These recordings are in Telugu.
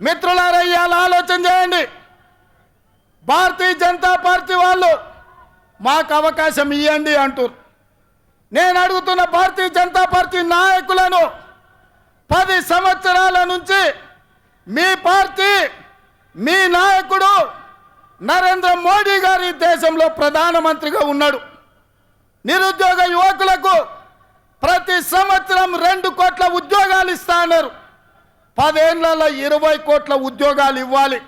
మిత్రులారయ్యాల ఆలోచన చేయండి. భారతీయ జనతా పార్టీ వాళ్ళు మాకు అవకాశం ఇవ్వండి అంటారు నేను అడుగుతున్న భారతీయ జనతా పార్టీ నాయకులను పది సంవత్సరాల నుంచి మీ పార్టీ మీ నాయకుడు నరేంద్ర మోడీ గారి దేశంలో ప్రధానమంత్రిగా ఉన్నాడు. నిరుద్యోగ యువకులకు ప్రతి సంవత్సరం రెండు కోట్ల ఉద్యోగాలు ఇస్తా అన్నారు. పదేళ్ళలో ఇరవై కోట్ల ఉద్యోగాలు ఇవ్వాలి.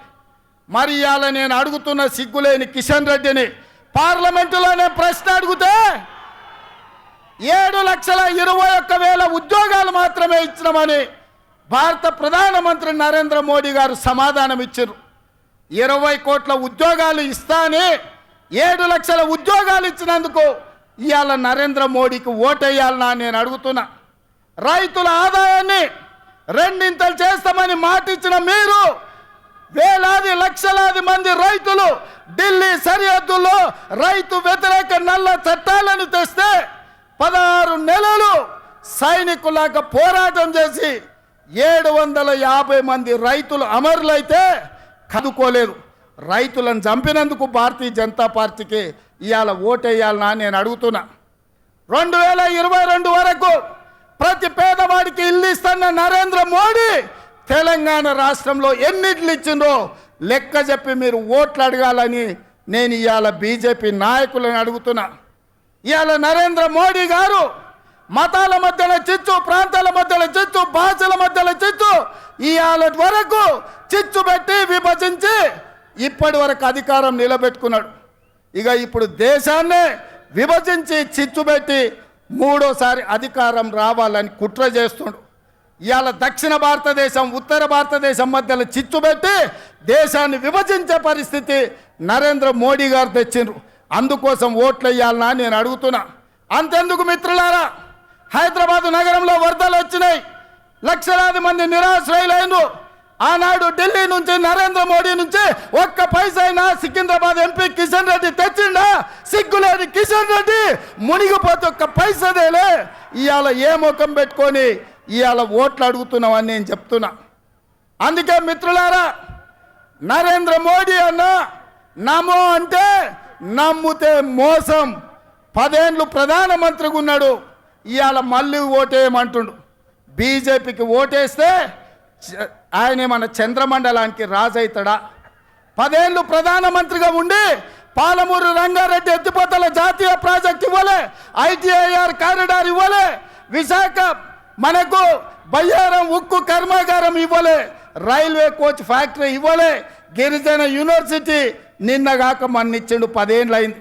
మరి ఇవాళ నేను అడుగుతున్న సిగ్గులేని కిషన్ రెడ్డిని పార్లమెంటులోనే ప్రశ్న అడిగితే ఏడు లక్షల ఇరవై ఒక్క వేల ఉద్యోగాలు మాత్రమే ఇచ్చినామని భారత ప్రధానమంత్రి నరేంద్ర మోడీ గారు సమాధానం ఇచ్చారు ఇరవై కోట్ల ఉద్యోగాలు ఇస్తాని ఏడు లక్షల ఉద్యోగాలు ఇచ్చినందుకు ఇవాళ నరేంద్ర మోడీకి ఓటేయాలనా నేను అడుగుతున్నా. రైతుల ఆదాయాన్ని రెండింతలు చేస్తామని మాట ఇచ్చిన మీరు వేలాది లక్షలాది మంది రైతులు ఢిల్లీ సరిహద్దుల్లో రైతు వ్యతిరేక నల్ల చట్టాలను తెస్తే పదహారు నెలలు సైనికులాగా పోరాటం చేసి ఏడు వందల యాభై మంది రైతులు అమరులైతే కదుకోలేదు. రైతులను చంపినందుకు భారతీయ జనతా పార్టీకి ఇవాళ ఓటేయాలనా నేను అడుగుతున్నా. రెండు వేల ఇరవై రెండు వరకు ప్రతి పేదవాడికి ఇల్లు ఇస్తున్న నరేంద్ర మోడీ తెలంగాణ రాష్ట్రంలో ఎన్నిట్లు ఇచ్చిందో లెక్క చెప్పి మీరు ఓట్లు అడగాలని నేను ఇవాళ బీజేపీ నాయకులను అడుగుతున్నా. ఇవాళ నరేంద్ర మోడీ గారు మతాల మధ్యన చిచ్చు ప్రాంతాల మధ్యన చిచ్చు భాషల మధ్యన చిచ్చు ఇవాళ వరకు చిచ్చు పెట్టి విభజించి ఇప్పటి వరకు అధికారం నిలబెట్టుకున్నాడు. ఇక ఇప్పుడు దేశాన్నే విభజించి చిచ్చు పెట్టి మూడోసారి అధికారం రావాలని కుట్ర చేస్తుండు. ఇవాళ దక్షిణ భారతదేశం ఉత్తర భారతదేశం మధ్యలో చిచ్చు పెట్టి దేశాన్ని విభజించే పరిస్థితి నరేంద్ర మోడీ గారు తెచ్చిండ్రు. అందుకోసం ఓట్లు వేయాలనా నేను అడుగుతున్నా. అంతెందుకు మిత్రులారా? హైదరాబాద్ నగరంలో వరదలు వచ్చినాయి. లక్షలాది మంది నిరాశ్రయులైనరు ఆనాడు ఢిల్లీ నుంచి నరేంద్ర మోడీ నుంచి ఒక్క పైసైనా సికింద్రాబాద్ ఎంపీ కిషన్ ఏంటంటే మునిగిపోతే ఒక్క పైసదేలే ఇవాళ ఏ ముఖం పెట్టుకొని ఇవాళ ఓట్లు అడుగుతున్నామని నేను చెప్తున్నా. అందుకే మిత్రులారా నరేంద్ర మోడీ అన్న నమో అంటే నమ్ముతే మోసం. పదేండ్లు ప్రధానమంత్రిగా ఉన్నాడు. ఇవాళ మళ్ళీ ఓటేయమంటుండు. బీజేపీకి ఓటేస్తే ఆయన మన చంద్రమండలానికి రాజవుతాడా పదేళ్ళు ప్రధానమంత్రిగా ఉండి పాలమూరు రంగారెడ్డి ఎత్తిపోతల జాతీయ ప్రాజెక్ట్ ఇవ్వలే ఐటీఐఆర్ కారిడార్ ఇవ్వలే విశాఖ మనకు బయ్యారం ఉక్కు కర్మాగారం ఇవ్వలే రైల్వే కోచ్ ఫ్యాక్టరీ ఇవ్వలే గిరిజన యూనివర్సిటీ నిన్నగాక మన్నిచ్చిండు పదేళ్ళు అయింది